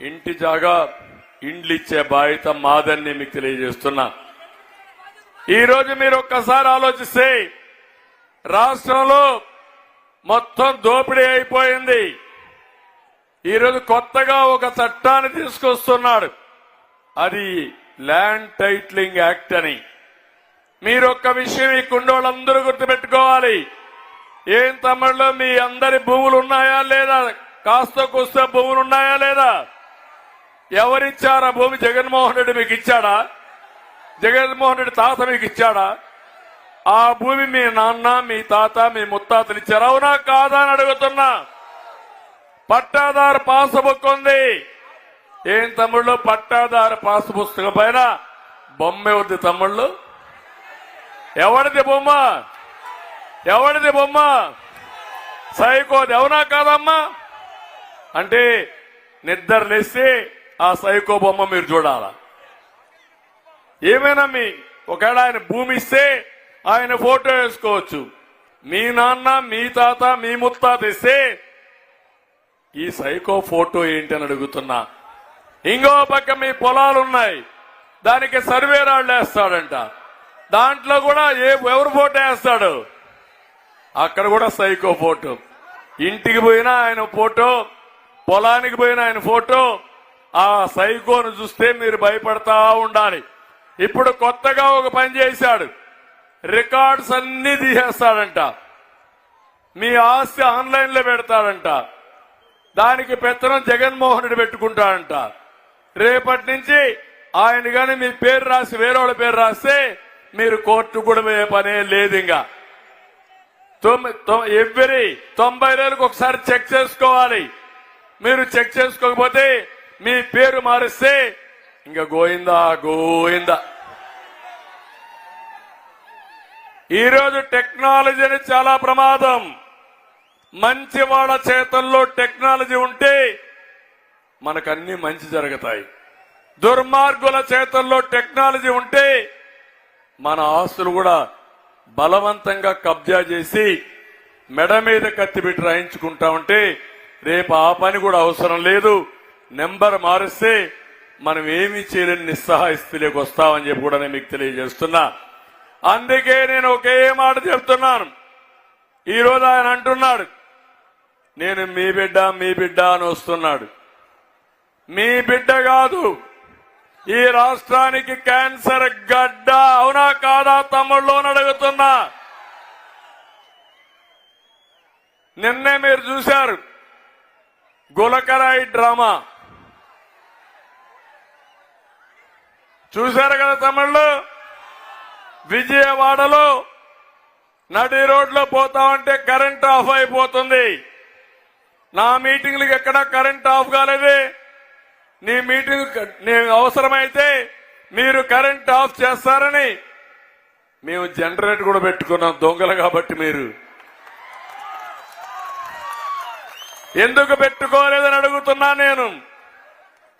ఇంటి జాగా ఇండ్లు ఇచ్చే బాధ్యత మాదని మీకు తెలియజేస్తున్నా. ఈ రోజు మీరు ఒక్కసారి ఆలోచిస్తే రాష్ట్రంలో మొత్తం దోపిడీ అయిపోయింది. ఈరోజు కొత్తగా ఒక చట్టాన్ని తీసుకొస్తున్నాడు. అది ల్యాండ్ టైట్లింగ్ యాక్ట్ అని. మీరు ఒక్క విషయం ఈ కుండోళ్ళందరూ గుర్తుపెట్టుకోవాలి. ఏం తమిళలో మీ అందరి భూములు ఉన్నాయా లేదా? కాస్త కూస్త భూములు ఉన్నాయా లేదా? ఎవరిచ్చారా భూమి? జగన్మోహన్ రెడ్డి మీకు ఇచ్చాడా? జగన్మోహన్ రెడ్డి తాత మీకు ఇచ్చాడా? ఆ భూమి మీ నాన్న మీ తాత మీ ముత్తాతలు ఇచ్చారు? అవునా? కాదా అని అడుగుతున్నా. పట్టాదారు పాస్ బుక్ ఉంది. ఏం తమ్ముళ్ళు? పట్టాదారు పాస్ పుస్తకం పైన బొమ్మ ఉంది తమ్ముళ్ళు. ఎవరిది బొమ్మ? ఎవరిది బొమ్మ? సైకోది. అవునా కాదమ్మా? అంటే నిద్ర లేస్తే ఆ సైకో బొమ్మ మీరు చూడాలా. ఏమైనా మీ ఒకవేళ ఆయన భూమి ఇస్తే ఆయన ఫోటో వేసుకోవచ్చు. మీ నాన్న మీ తాత మీ ముత్తాత ఇస్తే ఈ సైకో ఫోటో ఏంటి అని అడుగుతున్నా. ఇంకో పక్క మీ పొలాలు ఉన్నాయి. దానికి సర్వే రాళ్ళు వేస్తాడంట. దాంట్లో కూడా ఏ ఎవరు ఫోటో వేస్తాడు? అక్కడ కూడా సైకో ఫోటో. ఇంటికి పోయినా ఆయన ఫోటో పొలానికి పోయిన ఆయన ఫోటో ఆ సైకోను చూస్తే మీరు భయపడతా ఉండాలి. ఇప్పుడు కొత్తగా ఒక పని చేశాడు. రికార్డ్స్ అన్ని తీసేస్తాడంట. మీ ఆస్తి ఆన్లైన్లో పెడతాడంట. దానికి పెత్తనం జగన్మోహన్ రెడ్డి పెట్టుకుంటాడంట. రేపటి నుంచి ఆయన కానీ మీ పేరు రాసి వేరేవాళ్ళ పేరు రాస్తే మీరు కోర్టు కూడా పోయే పనే లేదు ఇంకా ఎవ్రీ తొంభై రోజులకు ఒకసారి చెక్ చేసుకోవాలి. మీరు చెక్ చేసుకోకపోతే మీ పేరు మారిస్తే ఇంకా గోయిందా గోయిందా. ఈరోజు టెక్నాలజీ అనేది చాలా ప్రమాదం. మంచి వాళ్ళ చేతల్లో టెక్నాలజీ ఉంటే మనకన్నీ మంచి జరుగుతాయి. దుర్మార్గుల చేతల్లో టెక్నాలజీ ఉంటే మన ఆస్తులు కూడా బలవంతంగా కబ్జా చేసి మెడ మీద కత్తి పెట్టి రాయించుకుంటా ఉంటే రేపు ఆ పని కూడా అవసరం లేదు. నెంబర్ మారిస్తే మనం ఏమీ చేయలేని నిస్సహాయ స్థితిలోకి వస్తామని చెప్పి కూడా నేను మీకు తెలియజేస్తున్నా. అందుకే నేను ఒకే మాట చెప్తున్నాను. ఈరోజు ఆయన అంటున్నాడు నేను మీ బిడ్డ మీ బిడ్డ అని వస్తున్నాడు. మీ బిడ్డ కాదు ఈ రాష్ట్రానికి క్యాన్సర్ గడ్డ అవునా కాదా తమ్ముళ్ళోని అడుగుతున్నా. నిన్నే మీరు చూశారు గులకరాయి డ్రామా. చూశారు కదా తమిళ్ళు విజయవాడలో నడి రోడ్లో పోతామంటే కరెంట్ ఆఫ్ అయిపోతుంది. నా మీటింగ్లకు ఎక్కడా కరెంట్ ఆఫ్ కాలేదు. నీ మీటింగ్ అవసరమైతే మీరు కరెంట్ ఆఫ్ చేస్తారని మేము జనరేటర్ కూడా పెట్టుకున్నాం దొంగలు కాబట్టి మీరు. ఎందుకు పెట్టుకోలేదని అడుగుతున్నా నేను.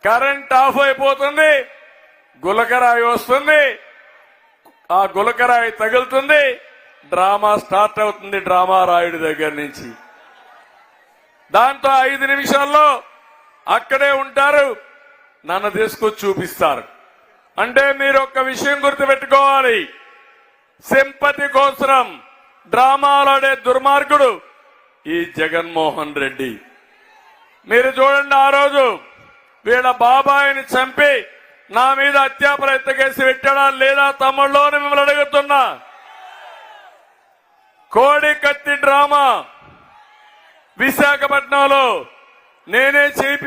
కరెంట్ ఆఫ్ అయిపోతుంది గులకరాయి వస్తుంది ఆ గులకరాయి తగులుతుంది డ్రామా స్టార్ట్ అవుతుంది డ్రామా రాయుడి దగ్గర నుంచి. దాంతో ఐదు నిమిషాల్లో అక్కడే ఉంటారు నన్ను తీసుకొచ్చి చూపిస్తారు. అంటే మీరు ఒక్క విషయం గుర్తుపెట్టుకోవాలి. సింపతి కోసం డ్రామాలాడే దుర్మార్గుడు ఈ జగన్మోహన్ రెడ్డి. మీరు చూడండి ఆ రోజు వీళ్ళ బాబాయిని చంపి నా మీద హత్యా ప్రయత్న కేసు పెట్టాడా లేదా తమ్ముళ్ళు మిమ్మల్ని అడుగుతున్నా. కోడి కత్తి డ్రామా విశాఖపట్నంలో నేనే చేయించి